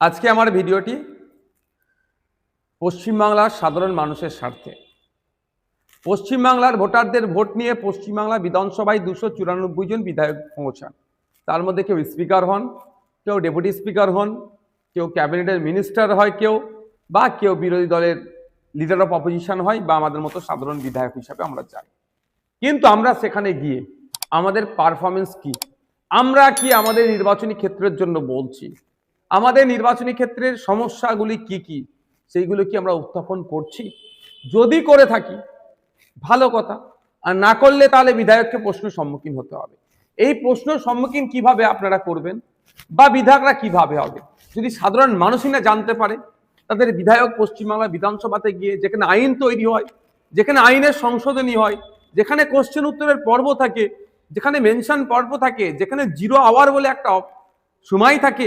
আজকে আমার ভিডিওটি পশ্চিমবাংলার সাধারণ মানুষের স্বার্থে। পশ্চিমবাংলার ভোটারদের ভোট নিয়ে পশ্চিমবাংলা বিধানসভায় দুশো চুরানব্বই জন বিধায়ক পৌঁছান। তার মধ্যে কেউ স্পিকার হন, কেউ ডেপুটি স্পিকার হন, কেউ ক্যাবিনেটের মিনিস্টার হয় কেউ, বা কেউ বিরোধী দলের লিডার অফ অপোজিশন হয়, বা আমাদের মতো সাধারণ বিধায়ক হিসাবে আমরা যাই। কিন্তু আমরা সেখানে গিয়ে আমাদের পারফরমেন্স কি? আমরা কি আমাদের নির্বাচনী ক্ষেত্রের জন্য বলছি? আমাদের নির্বাচনী ক্ষেত্রের সমস্যাগুলি কি কি? সেইগুলো কি আমরা উত্থাপন করছি? যদি করে থাকি, ভালো কথা। আর না করলে তাহলে বিধায়ককে প্রশ্নের সম্মুখীন হতে হবে। এই প্রশ্নের সম্মুখীন কীভাবে আপনারা করবেন? বা বিধায়করা কীভাবে হবে? যদি সাধারণ মানুষই না জানতে পারে, তাদের বিধায়ক পশ্চিমবাংলা বিধানসভাতে গিয়ে যেখানে আইন তৈরি হয়, যেখানে আইনের সংশোধনী হয়, যেখানে কোশ্চেন উত্তরের পর্ব থাকে, যেখানে মেনশন পর্ব থাকে, যেখানে জিরো আওয়ার বলে একটা সময় থাকে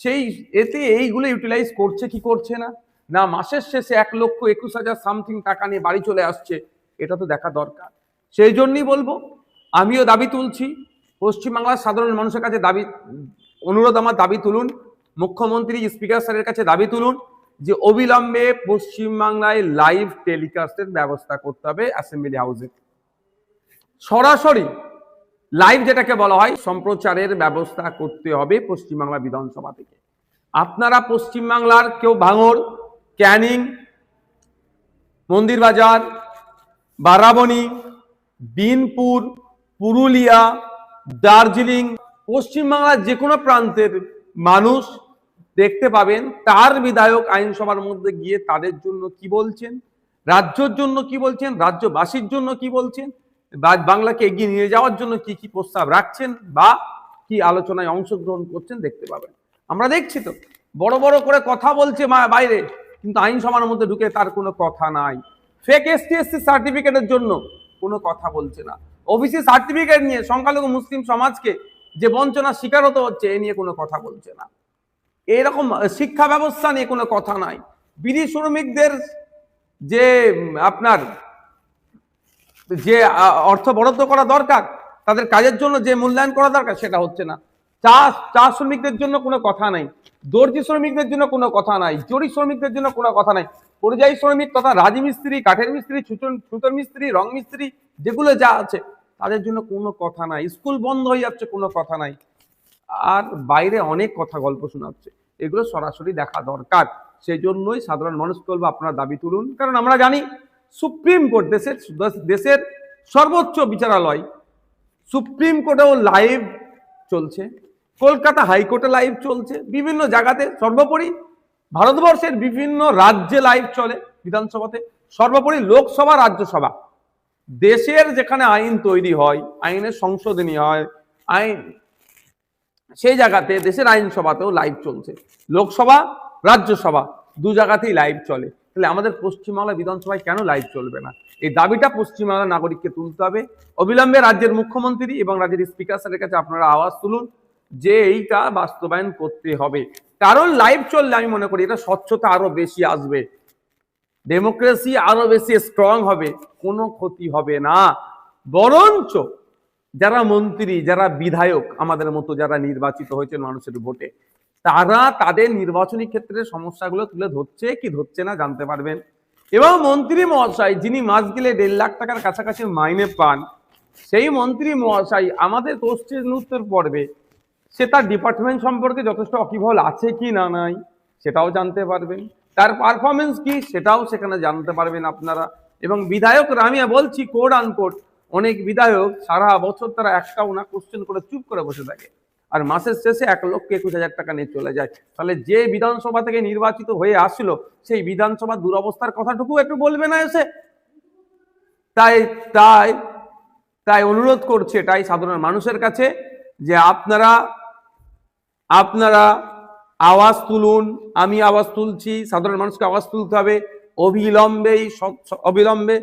সেই এতে এইগুলো ইউটিলাইজ করছে কি করছে না? না, মাসের শেষে এক লক্ষ একুশ হাজার সামথিং টাকা নিয়ে বাড়ি চলে আসছে, এটা তো দেখা দরকার। সেই জন্যই বলব, আমিও দাবি তুলছি, পশ্চিমবাংলার সাধারণ মানুষের কাছে দাবি, অনুরোধ আমার দাবি তুলুন, মুখ্যমন্ত্রী স্পিকার স্যারের কাছে দাবি তুলুন যে অবিলম্বে পশ্চিমবাংলায় লাইভ টেলিকাস্টের ব্যবস্থা করতে হবে অ্যাসেম্বলি হাউসে সরাসরি লাইভ যেটাকে বলা হয়, সম্প্রচারের ব্যবস্থা করতে হবে পশ্চিমবাংলা বিধানসভা থেকে। আপনারা পশ্চিমবাংলার কেউ ভাঙর ক্যানিং, মন্দিরবাজার, বারাবণী, বিনপুর, পুরুলিয়া, দার্জিলিং, পশ্চিমবাংলার যে কোনো প্রান্তের মানুষ দেখতে পাবেন, তার বিধায়ক আইনসভার মধ্যে গিয়ে তাদের জন্য কি বলছেন, রাজ্যর জন্য কি বলছেন, রাজ্যবাসীর জন্য কি বলছেন বাংলাকে এগিয়ে নিয়ে যাওয়ার জন্য কি কি প্রস্তাব রাখছেন বা কি আলোচনায় অংশগ্রহণ করছেন দেখতে পাবেন। আমরা দেখছি তো, বড় বড় করে কথা বলছে বাইরে, কিন্তু আইন আইনসভার মধ্যে ঢুকে তার কোনো কথা নাই। ফেক এসটি এসসি সার্টিফিকেটের জন্য কোনো কথা বলছে না। ওবিসি সার্টিফিকেট নিয়ে সংখ্যালঘু মুসলিম সমাজকে যে বঞ্চনার শিকার হতে হচ্ছে, এ নিয়ে কোনো কথা বলছে না। এরকম শিক্ষা ব্যবস্থা নিয়ে কোনো কথা নাই। বিধি শ্রমিকদের যে আপনার যে অর্থ বরাদ্দ করা দরকার, তাদের কাজের জন্য যে মূল্যায়ন করা দরকার, সেটা হচ্ছে না। চা চা শ্রমিকদের জন্য কোনো কথা নাই, দর্জি শ্রমিকদের জন্য কোনো কথা নাই, জরি শ্রমিকদের জন্য কোনো কথা নাই। পরিযায়ী শ্রমিক তথা রাজি মিস্ত্রি, কাঠের মিস্ত্রি ছুতোর মিস্ত্রি, রং মিস্ত্রি, যেগুলো যা আছে, তাদের জন্য কোনো কথা নাই। স্কুল বন্ধ হয়ে যাচ্ছে, কোনো কথা নাই। আর বাইরে অনেক কথা, গল্প শোনাচ্ছে। এগুলো সরাসরি দেখা দরকার। সেই জন্যই সাধারণ মানুষকে বলব, আপনারা দাবি তুলুন। কারণ আমরা জানি সুপ্রিম কোর্ট, দেশের দেশের সর্বোচ্চ বিচারালয়, সুপ্রিম কোর্টেও লাইভ চলছে। কলকাতা হাইকোর্টে লাইভ চলছে। বিভিন্ন জায়গাতে সর্বোপরি ভারতবর্ষের বিভিন্ন রাজ্যে লাইভ চলে বিধানসভাতে। সর্বোপরি লোকসভা, রাজ্যসভা। দেশের যেখানে আইন তৈরি হয়, আইনের সংশোধনী হয়, আইন, সেই জায়গাতে, দেশের আইনসভাতেও লাইভ চলছে। লোকসভা, রাজ্যসভা, দু জায়গাতেই লাইভ চলে। তাহলে আমাদের পশ্চিমবাংলা বিধানসভায় কেন লাইভ চলবে না? এই দাবিটা পশ্চিমবাংলার নাগরিককে তুলতে হবে। অবিলম্বে রাজ্যের মুখ্যমন্ত্রী এবং রাজ্যের স্পিকার স্যারের কাছে আপনারা আওয়াজ তুলুন যে এইটা বাস্তবায়ন করতে হবে। কারণ লাইভ চললে আমি মনে করি এটা স্বচ্ছতা আরও বেশি আসবে। ডেমোক্রেসি আরও বেশি স্ট্রং হবে, কোনো ক্ষতি হবে না। বরঞ্চ যারা মন্ত্রী, যারা বিধায়ক, আমাদের মতো যারা নির্বাচিত হয়েছেন মানুষের ভোটে তারা তাদের নির্বাচনী ক্ষেত্রে সমস্যাগুলো তুলে ধরছে কি ধরছে না জানতে পারবেন। এবং মন্ত্রী মহাশয় যিনি মাস গেলে দেড় লাখ টাকার কাছাকাছি মাইনে পান, সেই মন্ত্রী মহাশয় আমাদের কোশ্চেন উত্তর পর্বে সে তার ডিপার্টমেন্ট সম্পর্কে যথেষ্ট অকিবহল আছে কি না নাই, সেটাও জানতে পারবেন। তার পারফরমেন্স কি সেটাও সেখানে জানতে পারবেন আপনারা। এবং বিধায়করা আমি বলছি কোড আনকোড অনেক বিধায়ক সারা বছর তারা একটাও না কোশ্চেন করে চুপ করে বসে থাকে। আর মাসের শেষে এক লক্ষ একুশ হাজার টাকা নিয়ে চলে যায়। তাহলে যে বিধানসভা থেকে নির্বাচিত হয়ে আসলো, সেই বিধানসভার দুরবস্থার কথাটুকু একটু বলবে না এসে? তাই তাই তাই অনুরোধ করছে এটাই সাধারণ মানুষের কাছে যে আপনারা আপনারা আওয়াজ তুলুন, আমি আওয়াজ তুলছি, সাধারণ মানুষকে আওয়াজ তুলতে হবে, অবিলম্বেই অবিলম্বে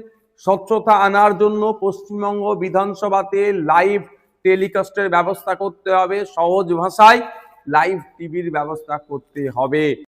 স্বচ্ছতা আনার জন্য পশ্চিমবঙ্গ বিধানসভাতে লাইভ টেলিকাস্টের ব্যবস্থা করতে হবে সহজ ভাষায় লাইভ টিভির ব্যবস্থা করতে হবে।